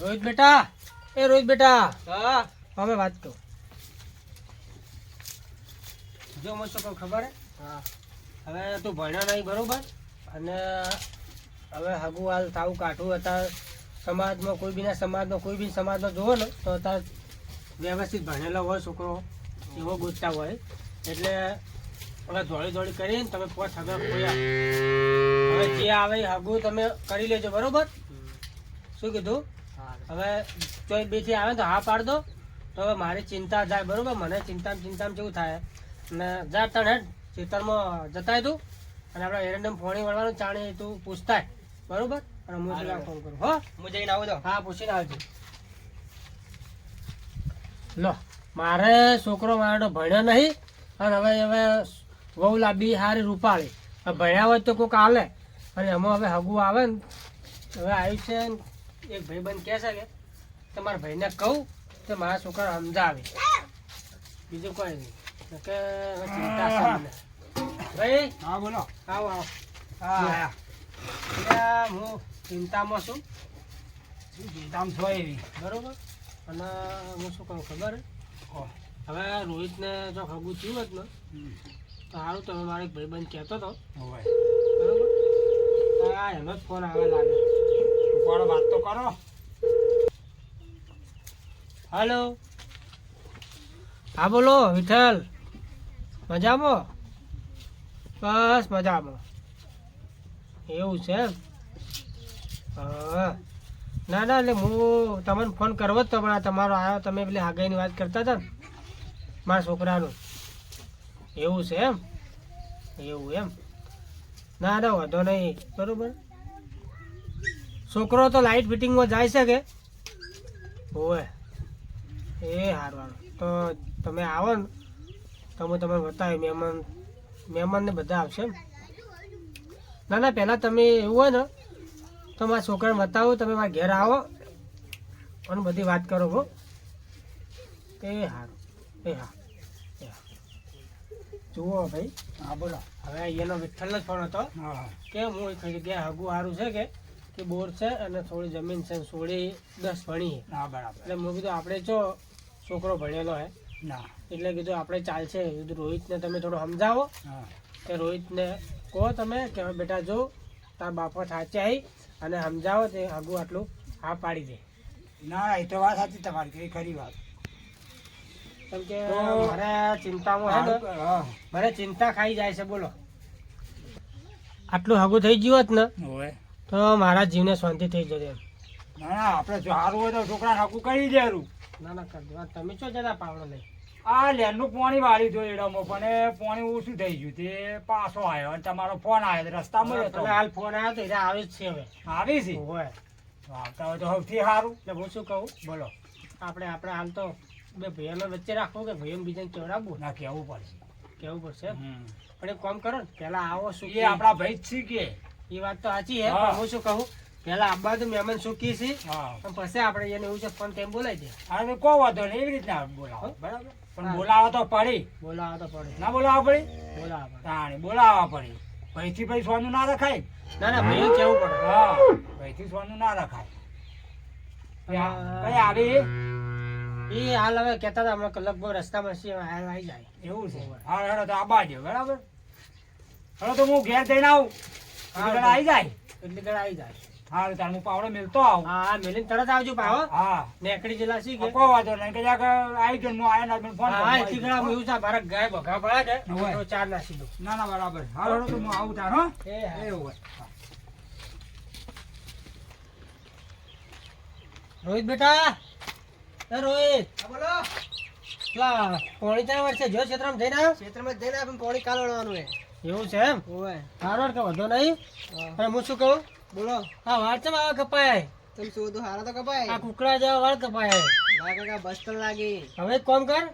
રોહિત બેટા. એ રોહિત બેટા. હા. હવે વાત તો જો મને શું ખબર હે? હા. હવે તું ભણ્યો નહીં બરોબર? અને હવે હગુ હાલ થાવું કાઠું અત્યારે સમાજમાં કોઈ બીના સમાજમાં કોઈ બી સમાજમાં જોવો ને તો અત્યારે વ્યવસ્થિત ભણેલો હોય છોકરો એવો ગોતતા હોય. એટલે ઓલા દોડી દોડી કરીને તમે પોત હગા ખોયા હવે જે આવે હગુ તમે કરી લેજો બરોબર? શું કીધું? હવે કોઈ બેથી આવે તો હા પાડ દો. તો હવે મારી ચિંતા જાય બરોબર? મને ચિંતામાં ચિંતામાં જેવું થાય? ને જા તણ હેડ ખેતરમાં જતાય તું. અને આપણે એરંડમ ફોણી વળવાનું ચાણી તું પૂછતાય. બરોબર? અને હું પેલા ફોન કરું હો? હું જઈને આવું તો હા પૂછીને આવજો. લો. મારે છોકરો મારો ભણ્યો નહીં. અને હવે હવે વહુ લાંબી હારી રૂપાળી. ભણ્યા હોય તો કોઈક હાલે અને એમાં હવે હગું આવે ને. હવે આવ્યું છે ને. એક ભાઈબંધ કહે છે કે તમારા ભાઈને કહું તો મારા છોકરા સમજાવે. બીજું કોઈ નહીં. કે ચિંતા છે ભાઈ હા બોલો. આવો આવો. હા હું. ચિંતામાં છું. ચિંતામાં છો એવી? બરોબર? અને હું શું કહું ખબર? હવે રોહિતને જો ખગું થયું હોત ને. તો સારું તમે મારો એક ભાઈબંધ કહેતો હતો. બરોબર? એનો જ ફોન આવે લાગે. ઉપાડો વાત તો કરો? હાલો. હા, બોલો, વિઠ્ઠલ. મજામાં? બસ મજામાં. એવું છે હા. ના ના, એટલે હું તમને ફોન કરવો જ તમારા, તમારો આવ્યો, તમે પેલી હાગાઈની વાત કરતા હતા ને, મારા છોકરાનું. એવું છે એમ? એવું એમ? ના ના, વાંધો નહીં. બરોબર? છોકરો તો લાઇટ ફિટિંગમાં જાય છે કે? હોવે એ સારું સારું તો તમે આવો ને. તો હું તમને બતાવ્યું મહેમાન મહેમાનને બધા આવશે ના ના પહેલાં તમે એવું હોય ને તો મારા છોકરાને બતાવો તમે મારા ઘેર આવો અને બધી વાત કરો હો. એ સારું એ હા. જુઓ ભાઈ. હા બોલો. હવે અહીંયાનો વિઠ્ઠલનો જ ફોન હતો હા કે હું એક જગ્યાએ હગું સારું છે કે? કે બોર છે અને થોડી જમીન છે સોળી દસ ભણી ના બરાબર. એટલે મેં કીધું આપણે જો છોકરો ભણેલો હે. ના. એટલે કીધું આપણે ચાલશે. કીધું રોહિતને તમે થોડું સમજાવો. હા. કે રોહિતને કહો તમે કે બેટા જો તાર બાપા સાચે આવી અને સમજાવો તે આગું આટલું હા પાડી દે. ના એ તો વાત સાચી તમારી ખરી વાત. કેમ કે મારે ચિંતામાં હે ને મારે ચિંતા ખાઈ જાય છે બોલો. આટલું હાગું થઈ ગયું હોત ને તો મારા જીવને શાંતિ થઈ જશે. ના ના આપણે જો સારું હોય તો છોકરા હાકું કરી દેરું. ના ના કર દો. તમે છો જતા પાવડો લઈ. આ લેનનું પાણી વાળી જો એડામાં પણ પાણી ઓછું થઈ ગયું તે પાછો આવ્યો અને તમારો ફોન આવ્યો તો રસ્તામાં હતો તમે હાલ ફોન આવ્યો તો એટલે આવે જ છે હવે. આવી છે? હોય. તો આવતા હોય તો સૌથી સારું એટલે હું શું કહું? બોલો. આપણે આપણે હાલ તો બે ભાઈઓને વચ્ચે રાખવું કે ભાઈઓ બીજાને ચડાવવું ના કેવું પડશે? કેવું પડશે? પણ એક કામ કરો ને પેલા આવો શું એ આપણા ભાઈ જ છે કે. એ વાત તો સાચી હે પણ હું શું કહું? પેલા આબા તો મહેમાન સુખી છે? પછી આપણે એને એવું છે ફોન કેમ બોલાવી દે. હા કો વાંધો નહીં એવી રીતના બોલાવો બરાબર? પણ બોલાવો તો પડી. બોલાવો તો પડી. ના બોલાવો પડી? બોલાવો તાણી પડી. ભાઈથી ભાઈ સોનું ના રખાય. ના ના ભાઈ કેવું પડે? હા ભાઈથી સોનું ના રખાય. કઈ આવી? એ હાલ હવે કહેતા હતા હમણાં લગભગ રસ્તામાં છે હાલ આવી જાય. એવું છે. હા હેડો તો આબા જ બરાબર? હેડો તો હું ઘેર જઈને આવું. હા, હા આવી જાય. એટલી ઘડી આવી જાય. હા તાર હું પાવડો મેલતો આવું. હા હા મેલીને તરત આવજો હા. નેકડી જેલા સી કે કોઈ વાંધો નહીં. કે જરાક આવી ગયો હું આયા ના ફોન હા હા એટલી ઘડા હું એવું છે ગાય બઘા પડે કે તો ચાર નાસી ના ના બરાબર. હા હેડો તો હું આવું તાર હો. એ હા. એવું હોય. રોહિત બેટા. એ રોહિત. બોલો. પેલા પોણી ચાર વર્ષે જો ક્ષેત્રમાં જઈને ક્ષેત્રમાં જઈને આપણે પોણી કાલ વળવાનું હે એવું છે એમ? હારો કે વધો નહીં. અને હું શું કહું? બોલો. હા વાળ ચમ આવે કપાય? તમે શું તો હારા તો કપાય? આ કુકડા જેવા વાળ કપાય. ના કાકા બસ તો લાગી. હવે એક કામ કર.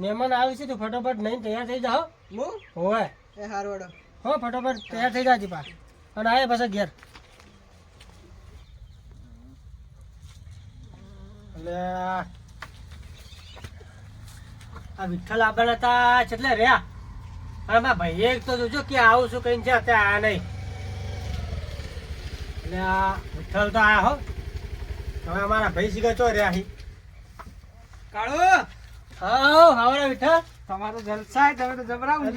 મહેમાન આવી છે તું ફટોફટ નહીં તૈયાર થઈ જાઓ. હું? હોય એ હારું વડો હો ફટોફટ તૈયાર થઈ જાજી પા અને આવે પાછા ઘેર. એટલે આ વિઠ્ઠલ આગળ હતા એટલે રહ્યા. અને મારા ભાઈએ એક તો જોજો કે આવું છું કઈ છે અત્યારે આયા નહીં. એટલે આ વિઠ્ઠલ તો આયા હો. હવે અમારા ભાઈ શીખા ચો રહ્યા હી. કાળુ! હા હાવરા વિઠ્ઠલ. તમારો જલસા તમે તો જબરાવું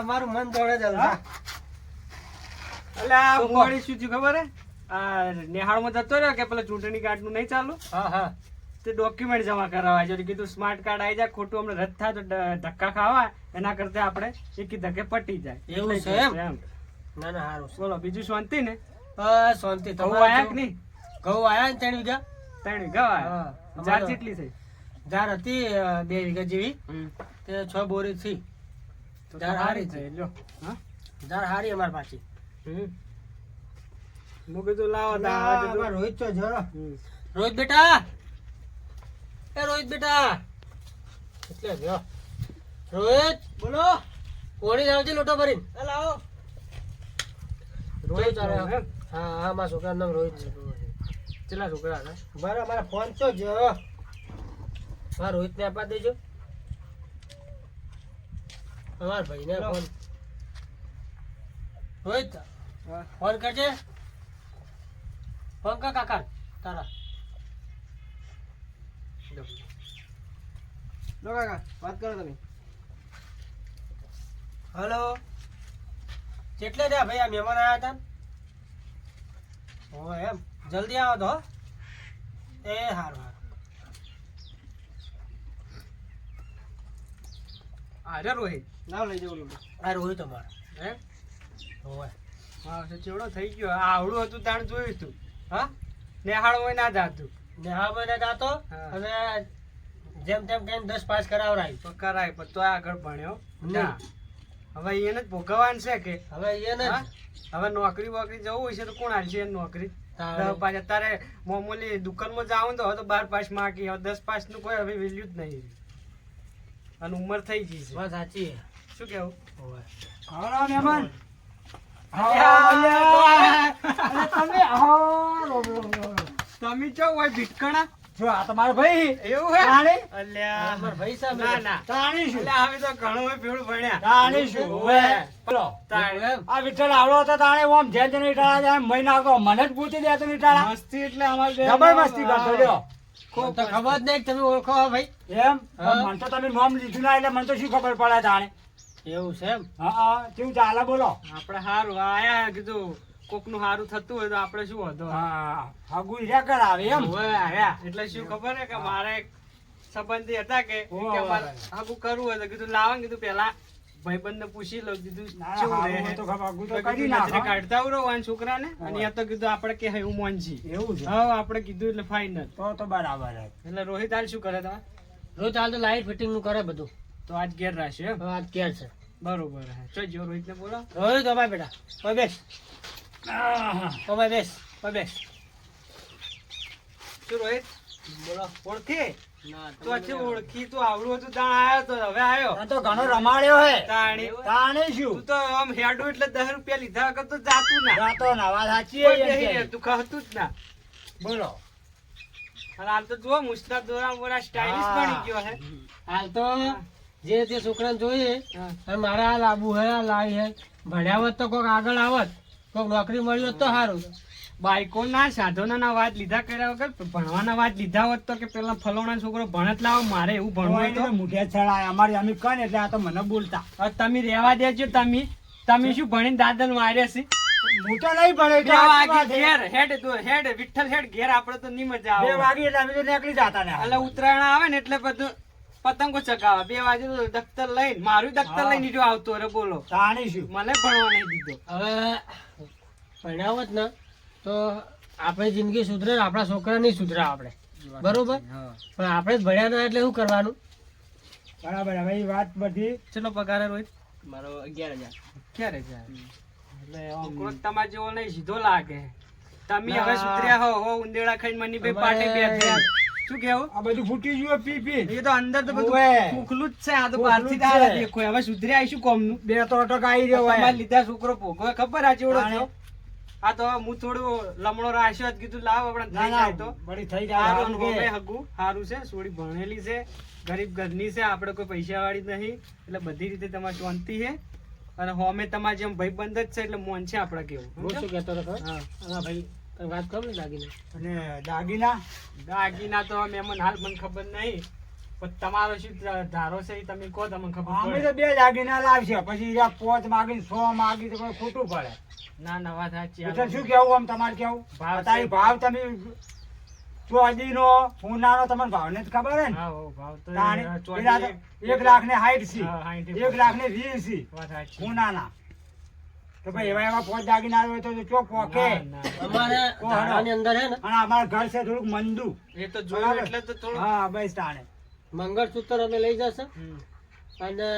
અમારું મન દોડે જલસા. મોડી શું થયું ખબર હે? આ નેહાળમાં જતો રહ્યો કે પેલા ચૂંટણી કાર્ડનું નહીં ચાલુ? હા હા. તે ડોક્યુમેન્ટ જમા કરાવવા છે કીધું સ્માર્ટ કાર્ડ આવી જાય ખોટું અમને રદ થાય તો ધક્કા ખાવા એના કરતા આપણે એક ધક્કે પટી જાય. એવું છે એમ? ના ના સારું બોલો બીજું શાંતિ ને? બસ શાંતિ. ઘઉં આયા કે નહીં? ઘઉં આયા ને ત્રણ વીઘા ત્રણ વીઘા. આયા. અમારે- કેટલી થઈ? ઝાડ હતી બે વીઘા જેવી. તે છ બોરી થી. જાર હારી થઈ લ્યો. હા? ઝાડ હારી અમાર પાછી. હું કીધું લાવો રોહિત ચો જરો. રોહિત બેટા! એ રોહિત બેટા. એટલે જો રોહિત બોલો. કોણી લાવજે લોટો ભરીને. આ લાવો. રોહિત? હા હા મારા છોકરાનું નામ રોહિત છે. કેટલા છોકરા હતા? બરાબર મારા ફોન છો જો રોહિત રોહિતને આપવા દેજો. અમારા ભાઈને. ફોન. રોહિત ફોન કરજે. ફોન કા કાકા તારા. લો કાકા વાત કરો તમે. હલો? કેટલે રહ્યા ભાઈ? આ મહેમાન આવ્યા હતા? ઓ એમ? જલ્દી આવો તો એ હારું હારું. આજે રોહિત. ના લઈ જવું. આ રોહિત અમારો. હે? ઓય હા ચેવડો થઈ ગયો. આવડું હતું તાણ જોયું તું. હા? નેહાળ હોય ના જાતું. ને હા મને જાતો હા. અને જેમ તેમ કઈ દસ પાસ કરાવરાય તો કરાય પણ તો આગળ ભણ્યો ના. હવે એને જ ભોગવવાનું છે કે? હવે એને હવે નોકરી બોકરી જવું છે તો કોણ હાલશે એને નોકરી? તારે. દસ અત્યારે મામૂલી દુકાનમાં જાઉં તો હવે તો બાર પાસ માગી. હવે દસ પાસનું કોઈ હવે વેલ્યુ જ નહીં. અને ઉંમર થઈ ગઈ છે. વાત સાચી શું કેવું? આવરા મહેમાન. તમે આવો તમે ચો હોય ભીટકણા? જો આ તમારો ભાઈ. એવું હે? તાણે અલ્યા. અમાર ભાઈ સાહેબ ના ના. તાણી શું અલ્યા હવે તો ઘણો ભેળું ભણ્યા. તાણી શું ઓવે. બોલો. તાણે. આ વિઠ્ઠલ આવડો હતો તાણે? ઓમ જેન જેન ઈટાળા જાય મહિના કો મને જ પૂછી દે તને ઈટાળા. મસ્તી એટલે અમાર જબર મસ્તી કરતો લ્યો તો ખબર નહીં તમે ઓળખો ભાઈ? એમ? મન મને તો તમે નોમ લીધું ના એટલે મને તો શું ખબર પડે તાણે? એવું છે એમ? હા હા. કેવું ચાલે બોલો. આપણે હારું. આયા કીધું. કોકનું સારું થતું હોય તો આપણે શું હતો હા હગુ ઈરા કરાવે એમ. એટલે શું ખબર ને કે મારે સંબંધી હતા કે ઓવે. કે મારે હાગું કરવું હોય તો કીધું લાવો કીધું પેલા ભાઈબંધને પૂછી લઉં કીધું રહે? કાઢતા આવું છોકરા ને અને. તો કીધું આપડે કે હે મોનજી. એવું છે. હા આપડે કીધું એટલે ફાઇનલ તો તો બરાબર એટલે રોહિત હાલ શું કરે તમે? રોહિત હાલ તો લાઈટ ફિટિંગનું કરે બધું. તો આજ ઘેર રહેશે આજ ઘેર છે. બરોબર ચોજો રોહિત ને રોહિતને બોલો રોહિત અમારે બેટા. બેસ. ઓય બેસ ઓય બેસ. શું રોહિત? બોલો ઓળખી? તો હજી ઓળખી તો આવડું હતું તાણ આયો તો હવે આવ્યો તો ઘણો રમાડ્યો હે. તાણી. તાણે તું તો આમ હેડું એટલે દસ રૂપિયા લીધા વગર તો જાતું ના. જાતો નવા સાચી કોઈ હે એમ બેહી કે. રહેતું, ખાતું જ ના. બોલો. અને હાલ તો જુઓ મુસ્તા દોરા સ્ટાઇલિશ બની ગયો હે. હાલ તો જે તે છોકરાને જોઈએ મારા આ લાવવું હે આ લાવી હે. ભણ્યા હોત તો કોઈક આગળ આવત. કોક નોકરી મળી હોત તો સારું બાઈકો ના સાધનો ના વાત લીધા કર્યા વગર ભણવાના વાત લીધા હોત તો કે પેલા ફલોણા છોકરો ભણત લાવો મારે એવું ભણવું તો. મુઠે છડાય અમારી અમે કઈ એટલે આ તો મને બોલતા. તમે રહેવા દેજો તમે. તમે શું ભણીને દાદન માર્યા છે? હું તો નહીં ભણે બે આ વાગે ઘેર હેડ તો હેડ વિઠ્ઠલ હેડ ઘેર આપણે તો નહીં મજા બે આવે. વાગે એટલે અમે તો નીકળી જતા ને. એટલે ઉત્તરાયણ આવે ને એટલે બધું પતંગો ચગાવે. બે વાગે તો દફતર લઈને મારું દફતર લઈને નીચે આવતો અરે બોલો. તાણી શું? મને ભણવા નહીં દીધો. હવે હોત ને તો આપણી જિંદગી સુધરે આપણા છોકરા નહીં સુધરે આપણે. બરોબર? પણ આપણે જ ભણ્યા ના એટલે શું કરવાનું? બરાબર હવે વાત બધી ચલો પગાર રોહિત મારો અગિયાર હજાર. અગિયાર હજાર? એટલે તમારે જેવો નહીં સીધો લાગે. તમે હવે સુધર્યા હો હો ઉંદેડા ખાઈને મની ભાઈ પાટે બે અમારે- થયા શું કેવું? આ બધું ફૂટી ગયું પી પી. એ તો અંદર તો બધું ઓવે. જ છે આ તો બહારથી જ. દેખો હવે સુધર્યા આવીશું કોમનું. બે તો અટક આવી રહ્યો તમારે લીધા છોકરો ભોગવે ખબર આ ચેવડો થયો? આ તો હું થોડું લમણો રાખ્યો જ કીધું લાવ આપણે થઈ જાય તો. બડી થઈ જાય. હોમે હગું સારું છે સોડી ભણેલી છે ગરીબ ઘરની છે આપણે કોઈ પૈસા વાળી નહીં. એટલે બધી રીતે તમારે શાંતિ છે. અને હોમે તમારે જેમ ભાઈ બંધ જ છે એટલે મોન છે આપણે કેવું. શું કહેતો હતો હા ભાઈ વાત કરો ને દાગીના? અને દાગીના? દાગીના તો મહેમાન હાલ મને ખબર નહીં. પણ તમારો શું ધારો છે એ તમે કહો તમને ખબર અમે તો બે દાગીના લાવશે. પછી પોચ માગી સો માગી તો ખોટું પડે. ના ના વાત સાચી. એટલે શું કેવું આમ તમારે કેવું ભાવ તારી. ભાવ તમે ચોદીનો નો તમને ભાવ ને ખબર હે ને એક લાખ ને હાઈટ સી એક લાખ ને વીસ સી. વાત સાચી. ઉનાના તો ભાઈ એવા એવા પોચ દાગીના આવે તો ચો પોકે. ના, ના. અમારે ધારાની અંદર હે ને? અને અમારા ઘર છે થોડુંક મંદુ. એ તો જોયું બરાબર. એટલે તો થોડું હા બસ તાણે. મંગળસૂત્ર અમે લઈ જશે અને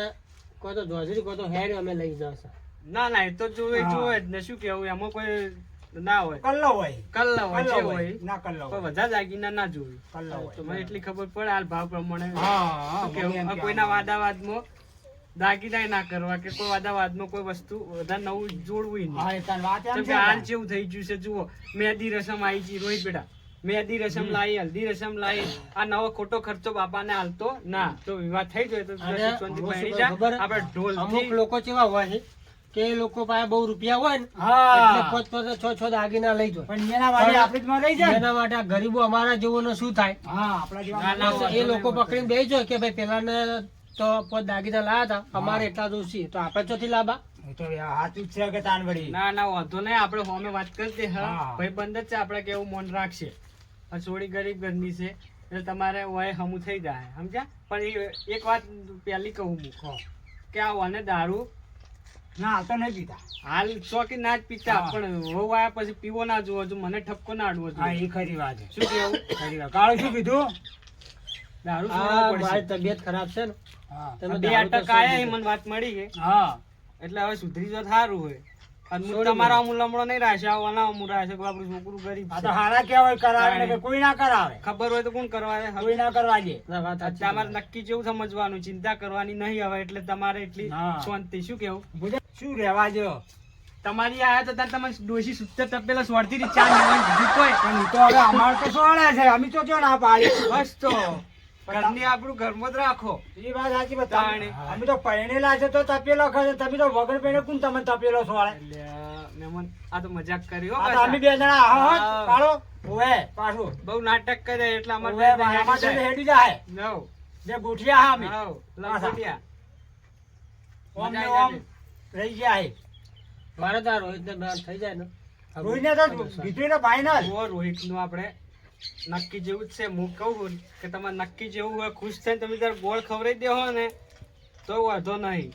કોઈ તો ધોજરી કોઈ તો હેર અમે લઈ જશે. ના ના એ તો જોવે જોવે જ ને. શું કેવું એમાં કોઈ ના હોય. કલ્લો હોય. કલ્લા હોય જે હોય. ના કલ્લો હોય. બધા ના જોયું કલ્લો હોય. તો મને એટલી ખબર પડે હાલ ભાવ પ્રમાણે. હા. કોઈના વાદાવાદમાં દાગીના ના કરવા કે કોઈ વાદાવાદમાં કોઈ વસ્તુ વધારે નવું જોડવું નહીં. કે હાલ જેવું થઈ ગયું છે જુઓ. મેદી રસમ આવી ગઈ રોહિત બેટા. મેદી રસમ લાવી હલ્દી રસમ લાવી આ નવો ખોટો ખર્ચો બાપાને હાલતો ના તો વિવાહ થઈ ગયો તો જા. આપણે ઢોલ અમુક લોકો કેવા હોય છે કે એ લોકો પાસે બહુ રૂપિયા હોય ને પોત પોતે છ છ દાગીના લઈ જાય. પણ એના માટે આપણે જ માં રહી જાય એના માટે ગરીબો અમારા જેવોને શું થાય? જેવા ના, ના. એ લોકો પકડીને બેસી જાય કે ભાઈ પેલાને તો પોત દાગીના લાયા હતા. અમારે એટલા દોષી. તો આપણે ચોથી લાભા તો સાચું છે કે તાન ના ના વાંધો નહીં. આપણે હોમે વાત કરી હા. હા. ભાઈ બંધ જ છે. આપણે કેવું મન રાખશે. આ ગરીબ ઘરની છે. એટલે તમારે વય હમું થઈ જાય. સમજ્યા? પણ એક વાત પહેલી કહું હું. કે આ વાને દારૂ ના તો નહીં પીતા. હાલ શોખીન ના જ પીતા. પણ વહુ આયા પછી પીવો ના જોવો મને ઠપકો ના આડવો જોઈએ. એ ખરી વાત શું કેવું? ખરી વાત. કાળું શું કીધું? મારી પડશે. તબિયત ખરાબ છે ને. હા. તમે બે અટક આયા એ મને વાત મળી ગઈ હા. એટલે હવે સુધરી જો સારું હોય. અને હું છોડી તમારા અમુ નહીં રાશે આવાના અમુ રાશે આપણું છોકરું ગરીબ તો હારા કેવાય કરાવે કે કોઈ ના કરાવે. ખબર હોય તો કોણ કરવા? કોઈ ના કરવા દે. ના વાત સાચી તમારે નક્કી જેવું સમજવાનું? ચિંતા કરવાની નહીં હવે એટલે તમારે એટલી શાંતિ. શું કેવું? શું રહેવા જો તમારી આયા તો તાર તમે ડોશી સુત્તર તપેલા સ્વાર્થી રીત ચા લેવાની કીધું પણ ઈ તો હવે અમારે તો સોળે છે. અમે તો જો ના પાડી. બસ તો. ઘરની આપણું ઘરમાં જ રાખો. એ વાત સાચી તાણે. અમે તો પહેણેલા છે તો તપેલો ખરે તમે તો વગર પહેણે કોણ તમે તપેલો છો મહેમાન આ તો મજાક કર્યો આ તો અમે બે જણા. હા. કાળો ઓવે પાછું બહુ નાટક કરે એટલે અમાર બે અમારે તો જાય. હેડી જાય. નો જે ગુઠિયા હા અમે. નવ. ઓમ ને ઓમ રહી જાય મારે તો રોહિત ને થઈ જાય ને. રોહિતને તો કીધું ને ફાઈનલ રોહિતનું આપણે નક્કી જેવું જ છે. હું કહું કે તમારે નક્કી જેવું હોય ખુશ થઈને તમે તાર ગોળ ખવડાવી દેહો ને તો વાંધો નહીં.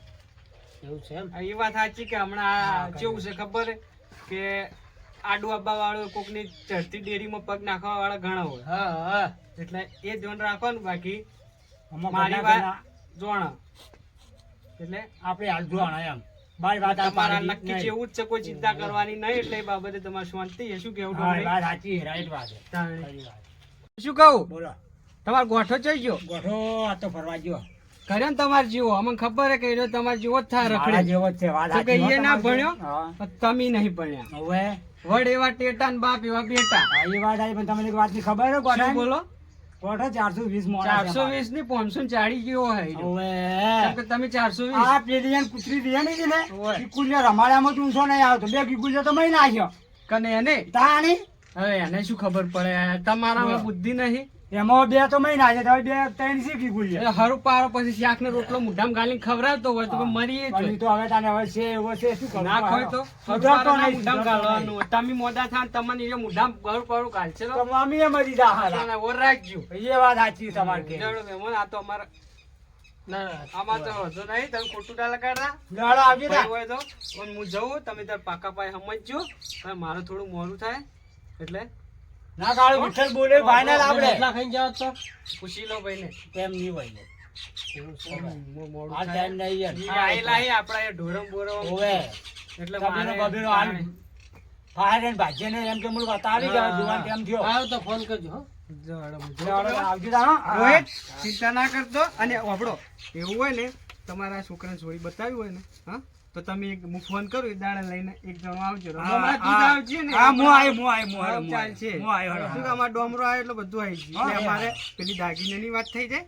એવું છે એ વાત સાચી કે હમણાં જેવું કેવું છે ખબર? કે આડુ આબા વાળો કોકની ચડતી ડેરીમાં પગ નાખવા વાળા ઘણા હોય. હા હા. એટલે એ ધ્યાન રાખવાનું બાકી આમાં મારી વાત જોણ એટલે આપણે હાલ જોવાના એમ. મારી વાત તમારા નક્કી. જેવું જ છે કોઈ ચિંતા કરવાની નહીં એટલે એ બાબતે તમારે શાંતિ છે. શું કેવું હા, વાત સાચી રાઈટ વાત છે. શું કહું? બોલો. તમારો ગોઠો ચઈ ગયો? ગોઠો આ તો ફરવા ગયો. કર્યો ને તમારે જીવો. અમને ખબર હે કે તમારે જીવો જ થાય રખડે. જેવો છે વાત કે એ ના ભણ્યો? તમે નહીં ભણ્યા. હવે? વડ એવા ટેટા ને બાપ એવા બેટા. એ વાત આવી પણ તમને એક વાતની ખબર હે ગોઠા બોલો? ચારસો વીસ ચારસો વીસની પાંચસો ચાળી ગયો હે તમે ચારસો વીસ. આ પેલી કૂતરી રહી ને છે ને. રમાડામાં ઊંચો નહીં આવતો બે કિકુલિયા તો મહી નાખ્યો. કને એને? તાણી? હવે એને શું ખબર પડે? તમારામાં બુદ્ધિ નહીં? એમાં બે તો મહિના છે તો હવે બે ત્રણ શીખી એટલે હરું પારો પછી શાક ને રોટલો મુઢામ ગાલી ખવડાવતો હોય તો મરીએ પણ તો હવે તને હવે છે એવો છે શું કરું ના ખોય તો? ના નહીં, મુઢામાં. હોય. તમે મોડા થાય તમને એ મુઢામ હરું પારું ગાલશે તો? મમ્મી એ મરી જા. અને ઓર રાખજો. એ વાત સાચી તમારી કે. જડો મહેમાન, આ તો અમારા ના આમાં તો વાંધો નહીં તમે ખોટું ના લગાડતા લાડો આવજો ભાઈ હોય તો. હું જઉં તમે તાર પાકા પાય સમજજો. મારું થોડું મોડું થાય એટલે ના કાળું વિઠ્ઠલ બોલે ફાઇનલ આપણે. એટલા ખાઈ જાવ તો. પૂછી લો કેમ હોય ને. એવું છે? એમ. મો- મોડું આ ટાઈમ નહીં યાર. ઈ હે આપણા એ ઢોરમ બોરમ. ઓવે. એટલે કબીરો મારે બબીરો ફાયર એન્ડ ભાજ્ય ને. કેમ ચિંતા ના કરતો. અને વાપડો એવું હોય ને તમારા છોકરાને છોડી બતાવ્યું હોય ને હા? તો તમે એક હું ફોન કરું એ દાડા લઈને એક જણો આવજો. હમણાં તું આવજે ને. હા, આયો, આયો, આયો, ચાલ છે. આયો. શું ડોમરો આવ્યો એટલે બધું આવી ગયું. એટલે અમારે પેલી દાગીનાની વાત થઈ જાય.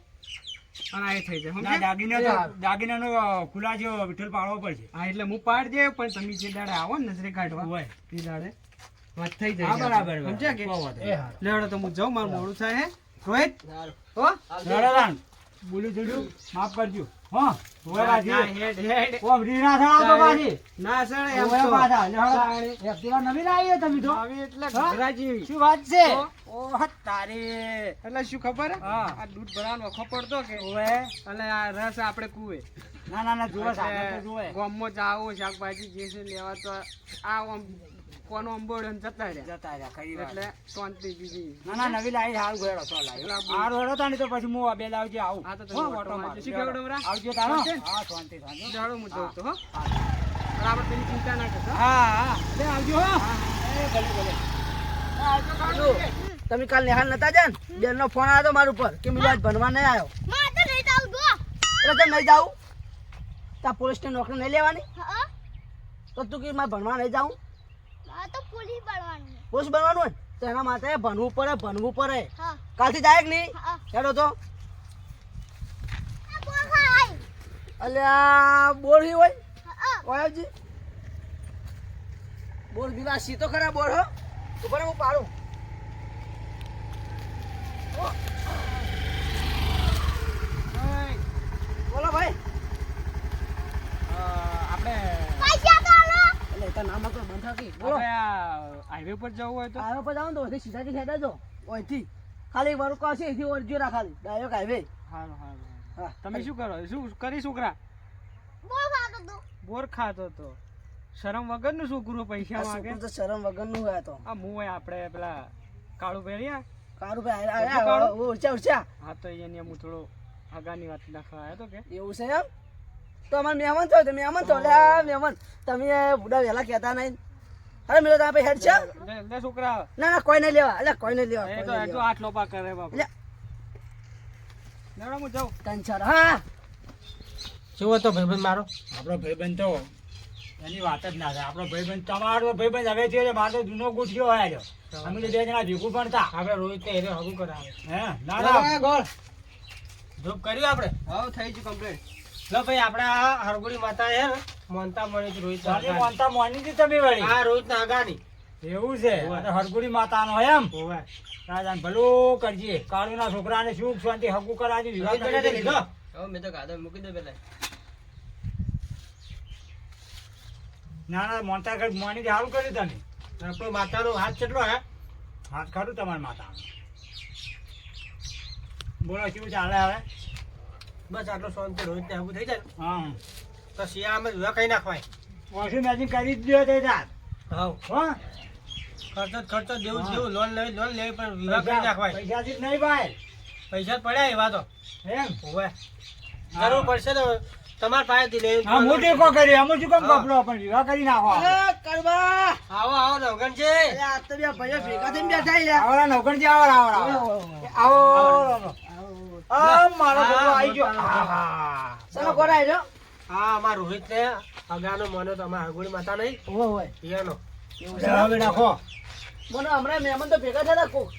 અને થઈ જાય ના, સમજ્યા? દાગીના તો- દાગીનાનો ખુલાસો વિઠ્ઠલ પાડવો પડશે હા એટલે હું પાડ દે પણ તમે જે દાડે આવો ને નજરે કાઢવા હોય. તે દાડે વાત થઈ જાય. બરાબર સમજ્યા કે? તો હું જાઉં મારું મોડું થાય હે? રોહિત? હો? બોલ્યું જોડ્યું માફ કરજો. હા રસ આપડે કુવે. ના ના ના જુઓ જુઓ. ગામમાં જાવું શાકભાજી જે છે લેવા તો આ આમ કોનો અંબોડો ને જતા રહ્યા જતા રહ્યા ખરી એટલે શાંતિ બીજી ના ના નવી લાવી હાલ ગયો તો લાવી સારું હેડો તાણી તો પછી હું બે લાવજે આવું. હા, તો તમે ઓટો. મારજો. શું કેવડો બરા આવજો તારો હા. શાંતિ શાંતિ જાડો હું જઉં તો હો. પણ પેલી ચિંતા ના કરતો હા. હા લે આવજો હો. એ ભલે ભલે. તમે કાલ નિહાલ નતા જાન? બેન નો ફોન આવ્યો મારા ઉપર કે મિલાજ ભણવા નહીં આવ્યો માં તો નહીં જાઉં જો એટલે તો નહીં જાવ તા પોલીસની નોકરી નહીં લેવાની? હા. તો તું કે મારે ભણવા નહીં જાઉં? આ તો પોલીસ બનવાનું છે. પોલીસ બનવાનું હોય? તો એના માટે ભણવું પડે ભણવું પડે. કાલથી જાય કે નહીં? હેડો તો. આ બોલ ખાય એટલે આ બોર હી હોય? ઓયાજી બોર દીવા સી તો ખરા બોર હો? તો પણ હું પાડું ઓ. બોલો ભાઈ આપણે પૈસા તો આલો એટલે તાર નામ તો બંધ થાકી બોલો આપણે આ હાઈવે પર જવું હોય તો? હાઈવે પર ને તો અહીંથી સીધાથી હેડા જો ઓથી ખાલી એક વાર છે અહીંથી ઓરજો રા ખાલી. ડાયરેક્ટ હાઈવે હારું હારું હા તમે શું કરો? શું કરી છોકરા? બોર ખાતો તો બોર ખાતો તો શરમ વગરનું છોકરું પૈસા માંગે? તો શરમ વગરનું હોય આ તો. આ મું હોય આપણે પેલા કાળું પહેર્યા? કાળુ? આ- ઉરચા ઉરચા હા તો અહીંયા હું થોડો હગાની વાત નાખવા આવ્યો તો કે? એવું છે એમ? તો અમારે મહેમાન થયો તો મહેમાન થયો. એટલે મહેમાન. તમે બુડા વહેલા કહેતા નહીં. અરે મેળો તમે હેડ છે? લે લે છોકરા. ના ના કોઈ નહીં લેવા. એટલે કોઈ નહીં લેવા એ તો એટલો આઠ આટલો પા કરે બાપુ. લે. હું જાઉં. કંચર ચાર હા. શું હતો ભાઈબંધ મારો? આપણો ભાઈબંધ તો એની વાત જ ના થાય. આપણો ભાઈબંધ તમારો ભાઈબંધ હવે છે મારો જૂનો ગુઠિયો આવ્યો અમે તો બે જણા ભેગું પણ હતા આપણે રોહિત ને એને હગું કરાવે. હે? ના ના. ગોળ. જોબ કર્યું આપણે? હા થઈ ગયું કમ્પ્લીટ લો ભાઈ આપણે આ હરગુડી માતા ને મોનતા મણી છે રોહિત તારી માનતા મોની હતી તમે વળી. આ રોહિત ના એવું છે? હરગુડી માતાનો એમ? રાજાને ભલું કરજે. કાળુના છોકરાને સુખ શાંતિ હગું કરાવજે વિવાહ રોહિત બેટા તે કરી લીધો? દેજે. મેં તો ગાધા મૂકી દે પેલા. ના ના મોનતા કઈ મોની સારું કર્યું તને. આપણો માતાનો હાથ કેટલો હે? હાથ ખાધું તમારા માતા બોલો કેવું ચાલે હવે? બસ આટલો શાંતિ રોહિત ને હગું થઈ જાય હા તો શિયાળામાં વિવાહ કઈ નાખવાય. વોશિંગ મશીન કરી જ દો તે તાર. હા હા? ખર્ચો ખર્ચો દેવું જ દેવું લોન લેવી લોન લેવી પણ વિવાહ કરી નાખવાય. પૈસાથી જ નહીં ભાઈ. પૈસા પડ્યા એવા તો. એમ? હોવે જરૂર પડશે તો તમારે પાસેથી લઈ હા હું ટેકો કરી અમે શું કામ. કપડો પણ વિવાહ કરી નાખો કરવા આવો આવો નવગણ છે. આ તો બે ભાઈઓ ભેગા થઈને બેઠા છે. આવો નવકણજી આવરા આવો આવો આવો આ મારો છોકરો આવી ગયો. ચલો કોરાય જો હા અમારા રોહિત ને અગાનો મોનો તો અમારા માતા નહીં. હોય એવું નાખો મને હમણાં મહેમાન તો ભેગા થયા કોક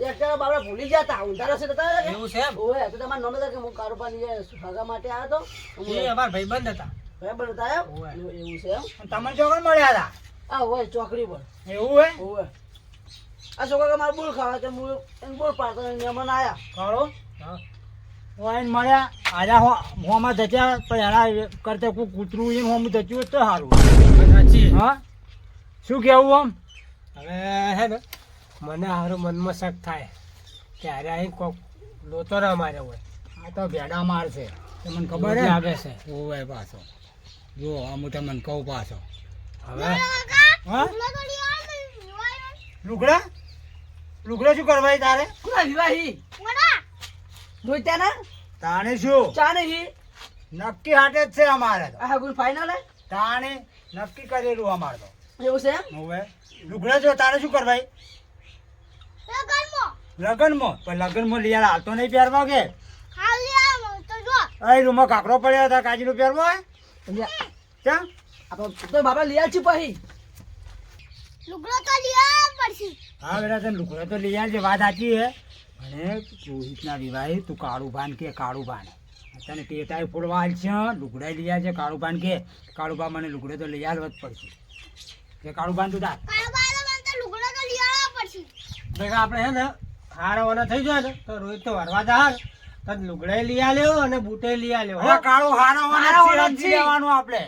એક જણા ભૂલી ગયા હતા. ઊંધા હતા એવું છે ઓય તો તમારા નોમે કે હું કારોબાર ભાગા માટે આવ્યો તો? એ અમારા ભાઈબંધ હતા. એવું છે તમને ચોકડ મળ્યા હતા? આ હોય ચોકડી પર. એવું હે? ઓવે આ છોકરા કે મારે બોલ ખાવા તો હું બોલ પાડતો મહેમાન આયા. ખરો હા. વાઈન મળ્યા. આજા હો હોમાં જત્યા પણ એના કરતે કોઈ કૂતરું એમ હોમ જચ્યું હોય તો સારું. હા? શું કહેવું આમ? હવે હે ને મને સારું મનમાં શક થાય. કે અરે અહીં કોક લોતો ના મારે હોય. આ તો ભેડા મારશે તમને ખબર લાગે છે. ઓવે પાછો. જો હું તમને કહું પાછો. હવે? હા? લુગડા? લુગડા લુગડા શું કરવા તારે? કોના વિવાહી? જોઈતા ના તાણે શું? ચા નહીં નક્કી હાટે જ છે અમારે તો. આ ગુલ ફાઈનલ હે? તાણે નક્કી કરેલું અમારે તો. એવું છે એમ? હવે લુગડા જો તારે શું કરવાય? લગનમાં. પણ લગનમાં લઈ હાલ તો નહીં પહેરવા કે? હાલ લે આવો તો જો. અહીં રૂમમાં કાકડો પડ્યો હતા કાચીનું પહેરવો હે? ક્યાં આપણે તો બાપા લિયાળ છે પછી. લુગડો તો લિયાળ પડશે. હા બેટા તને લુગડા તો લઈ આવજે વાત સાચી હે અને રોહિતના વિવાહે તું કાળું ભાન કે કાળું ભાન. તને ટેટાએ ફોડવા હાલ છે લુગડા લઈ આવજે કાળું ભાન કે કાળું ભાન મને લુગડે તો લઈ આવવા જ પડશે. કે કાળુભાન તું દાખ તો ભેગા આપણે હે ને હારા ઓલા થઈ જાય ને તો રોહિત તો વરવા જા તો લુગડે લઈ આલ્યો અને બૂટે લઈ આલ્યો હો? હવે કાળું છે, છે. લેવાનું આપણે.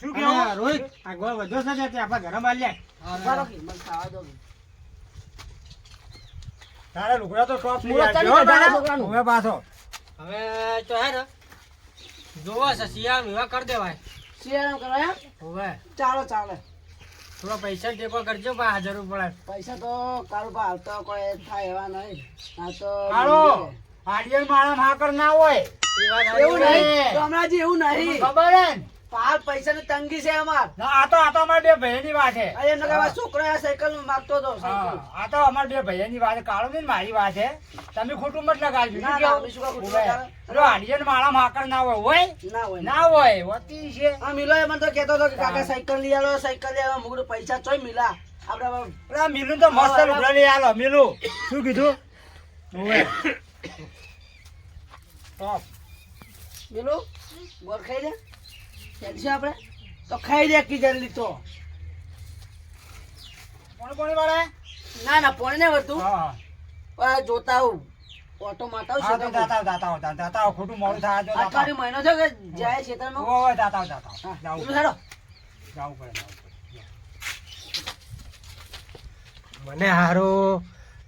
શું કહેવાય રોહિત આ ગોળ વધ્યો છે ત્યાં તે આપણે ગરમ બાલ્યા બરો કે મને ખાવા દો. તારે લુગડા તો શોખ પૂરો ચાલી હો, તારા? છોકરાનું. હવે પાછો. હવે તો હે ને જોવો છે સિયામ વિવાહ કરી દેવાય. કરવા એમ? હવે. ચાલો ચાલે. થોડો પૈસા ટેકો કરજો પણ હાજર પડે. પૈસા તો કારું પા હાલતો કોઈ થાય એવા નહીં. આ તો કાળો હાડિયલ માણસ માકર ના હોય. એ વાત સાચી. એવું નહીં કમલાજી એવું નહીં. ખબર હે ને? પૈસા પૈસાની તંગી છે અમાર. આ તો આ તો અમાર બે ભાઈની વાત છે. અરે એમને કહેવાય છોકરો આ સાયકલ માગતો હતો આ તો અમારા બે ભાઈની વાત કાળો ને મારી વાત છે. તમે ખોટું મત લગાવજો ના, ના, શું ખોટું માણસ હાકર ના હોય હોય? ના હોય. ના હોય હોતી છે. આ મિલો એ મને તો કહેતો હતો કે કાકા સાયકલ લઈ આવ્યો સાયકલ લઈ આવ્યો મુગડું પૈસા ચોય મિલા. આપણે પેલા મિલુ તો મસ્ત લુગડા લઈ આલો મિલુ. શું કીધું? હોય ટોપ મિલું ગોળ ખાઈ દે ચાલશે આપણે. તો ખાઈ દે કી જલ્દી તો. વાળા? ના ના પોણે ને હા જોતા આવું. ઓટો. ખોટું મોડું થાય અઠવાડિયું મહિનો છે કે જાય જાવું હેડો. જાવું પડે મને હારો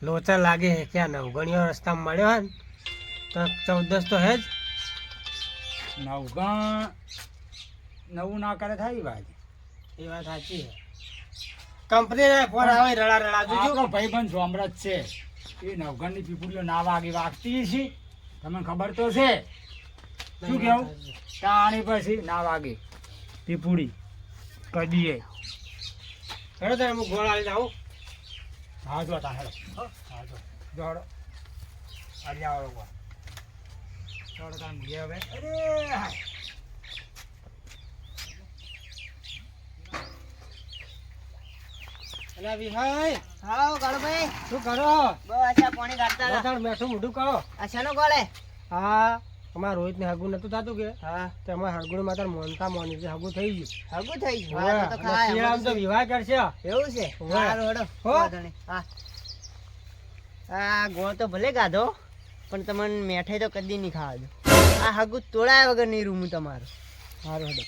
લોચા લાગે ક્યાં નવગણીઓ રસ્તા મળ્યો હોય ને તો ચૌદસ તો હે જ. નવગણ નવું ના કરે થાય વાત. એ વાત સાચી છે. કંપની ફોન આવે રડા રડા. જોજો. ભાઈ ભાઈબંધ સોમરજ છે. એ નવગણની પીપુડીઓ ના વાગી વાગતી છે. તમને ખબર તો છે. શું કેવું? તાણી પછી ના વાગે. પીપુડી કદીએ હેડો તો હું ગોળ આલી જાઉં હા જો તા હેડો. હા. જો. જો હેડો. આવો હેડો તાન મૂકીએ હવે અરે હાય. અલ્યા વિહાય હાઉ કાળુભાઈ શું કરો? બસ આ પાણી કાઢતા હતા. મેઠું મોઢું કરો આ શેનો ગોળ. હા અમારા રોહિત ને હગું નતું થતું કે? હા. તે અમારા હરગુણ માતા મોનતા મોની છે હગું થઈ ગયું. હગું થઈ ગયું. હા, તો તો ખાય, શિયાળામાં તો વિવાહ કરશે. એવું છે. હોવે. સારું હો. હા. આ ગોળ તો ભલે ગાધો પણ તમને મેઠાઈ તો કદી નહીં ખાવા દો આ હગું તોડાયા વગર નહીં રૂમું તમારું. સારું હેડો.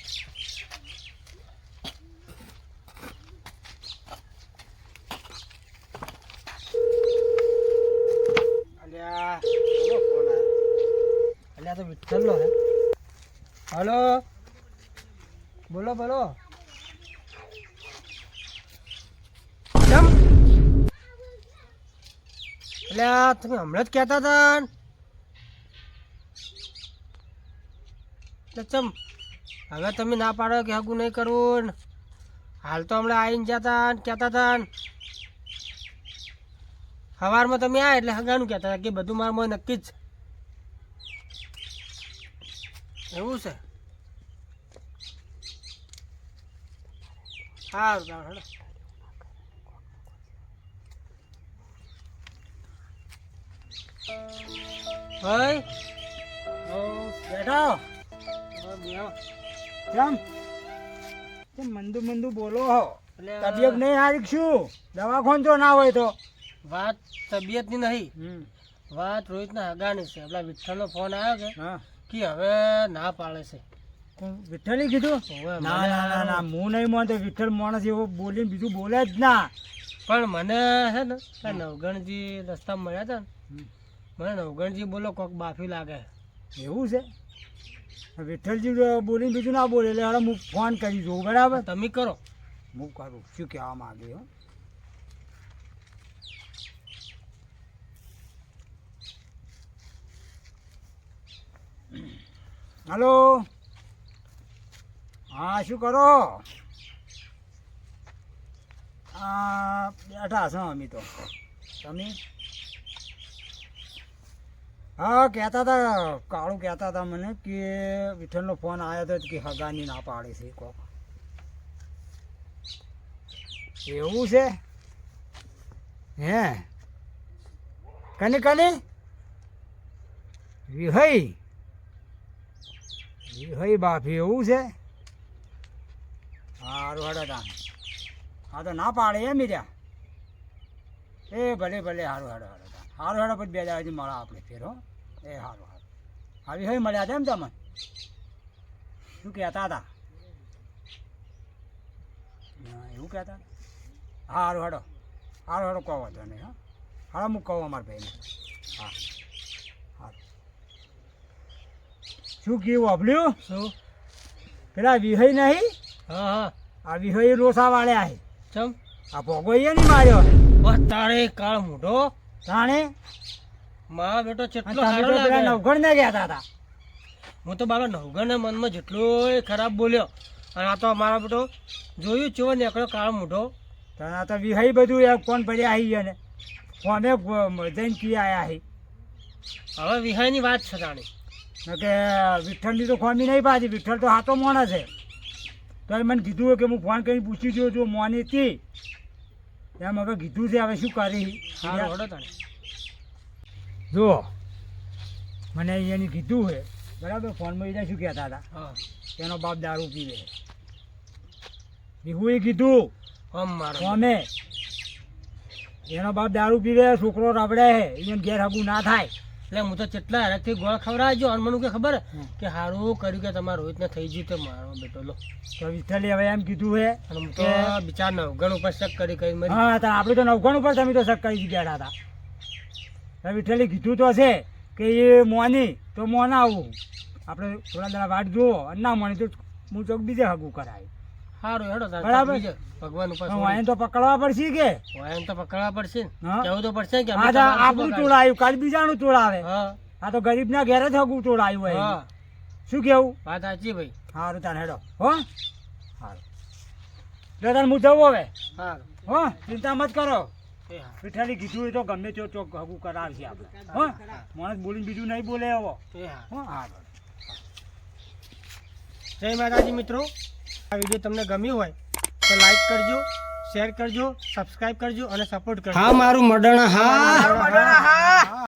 અલ્યા તો વિઠ્ઠલનો હે હલો, બોલો બોલો. કેમ અલ્યા તમે હમણાં જ કહેતા હતા એટલે ચમ? હવે તમે ના પાડો કે હગું નહીં કરવું હાલ તો હમણાં આવીને જતા કહેતા હતા સવારમાં તમે આ એટલે હગાનું કહેતા હતા કે બધું મારા મોય નક્કી જ. છે એવું છે? સારું તાણ હેડો. ભાઈ બેઠો. કેમ? કેમ મંદુ મંદુ બોલો તબિયત નહીં હારી શું? દવાખાન જો ના હોય તો. વાત તબિયતની નહીં. વાત રોહિતના હગાની છે. આપણા વિઠ્ઠલનો ફોન આવ્યો કે હા. કે હવે ના પાડે છે. વિઠ્ઠલ વિઠ્ઠલે કીધું? ના ના ના ના હું નહીં માનતો. વિઠ્ઠલ માણસ એવો બોલીને બીજું બોલે જ ના. પણ મને હે ને આ નવગણજી રસ્તા મળ્યા હતા ને મને નવગણજી બોલો કોક બાફી લાગે. એવું છે? વિઠ્ઠલજી બોલીને બીજું ના બોલે. એટલે હવે હું ફોન કરી જોઉં બરાબર? તમે કરો. હું કરું. શું કહેવા માંગે હલો. હા, શું કરો? બેઠા છો અમે તો. તમે? હા, કહેતા હતા કાળું કહેતા હતા મને કે વિઠ્ઠલનો ફોન આવ્યો હતો કે હગાની ના પાડે છે કોક. એવું છે? હે? કની કની? વિહઈ વિહઈ બાફી એવું છે? સારું હડો તા. હા તો ના પાડે એમ રહ્યા એ ભલે ભલે, હારું હારું હારું સારું હારું પછી બે દાડાથી મળા આપણે ફેર એ સારું હારું. આવી હોય મળ્યા હતા એમ તમે શું કહેતા હતા? એવું કહેતા હા હારું, હાડો. સારું હાડો કહો વાંધો નહીં, હા. હાડો હું કહું અમારા ભાઈને. હા હારું શું કેવું અભલ્યું શું? પેલા વિહય નહીં? હા હા. આ વિહય રોસા વાળ્યા છે. ચમ? આ ભોગોઈએ નહીં માર્યો બસ તારે કાળ મોઢો. તાણે? મા બેટો કેટલો સારો લાગે. નવઘણ ને ગયા હતા હું તો બાબા નવગણના મનમાં જેટલો ખરાબ બોલ્યો. અને આ તો મારા બેટો જોયું ચેવો નીકળ્યો કાળ મોઢો. તને આ તો વિહય બધું એ કોણ પડ્યા આવી અને કોને ગ- જઈને પી આવ્યા હવે વિહયની વાત છે તાણી. કે વિઠ્ઠલની તો ખોમી નહીં પાછી વિઠ્ઠલ તો હાથો મોણા છે. તો એ મને કીધું કે હું ફોન કરીને પૂછી જોઉં છું મોની હતી. એમ હવે કીધું છે હવે શું કરી? જો જુઓ મને અહીંયાની કીધું છે. બરાબર ફોનમાં એને શું કહેતા હતા? હા. એનો બાપ દારૂ પીવે વિહુએ કીધું કોમે એનો બાપ દારૂ પીવે છોકરો રબડે એને ઘેર હગું ના થાય. એટલે હું તો કેટલા હરખથી ગોળ ખવડાવજો અને મને કે ખબર કે સારું કર્યું કે તમારે રોહિતને થઈ ગયું તો મારો બેટો લો. તો વિઠ્ઠલે હવે એમ કીધું હે અને હું તો બિચાર નવગણ ઉપર શક કરી કરી મરી. હા તો આપણે તો નવગણ ઉપર તમે તો શક કરી ગયા હતા. વિઠ્ઠલે કીધું તો છે કે એ મોની તો મોના આવું. આપણે થોડા દાડા વાટ જુઓ અને ના મોની તો હું ચોક બીજે હગું કરાય. સારું હેડો બરાબર. ભગવાન ઉપર વાયન તો પકડવા પડશે કે? વાયન તો પકડવા પડશે ને. કેવું તો પડશે કે અમે આ તો તમારું શું આપણું? તોડાયું કાલ બીજાનું તોડાવે હા. આ તો ગરીબના ઘેરે જ હગું તોડાયું હોય. શું કેવું? વાત સાચી ભાઈ. સારું તાર હેડો. હો? સારું દાદા હું જવું હવે. સારું હો ચિંતા મત કરો. એ પીઠાલી કીધું તો ગમે તે ચોક હગું કરાવશે આપણે. હો? માણસ બોલીને બીજું નહીં બોલે એવો હા. જય માતાજી મિત્રો. આ વીડિયો તમને ગમ્યું હોય તો લાઈક કરજો શેર કરજો સબસ્ક્રાઇબ કરજો અને સપોર્ટ કરજો. હા મારું મડણ હા.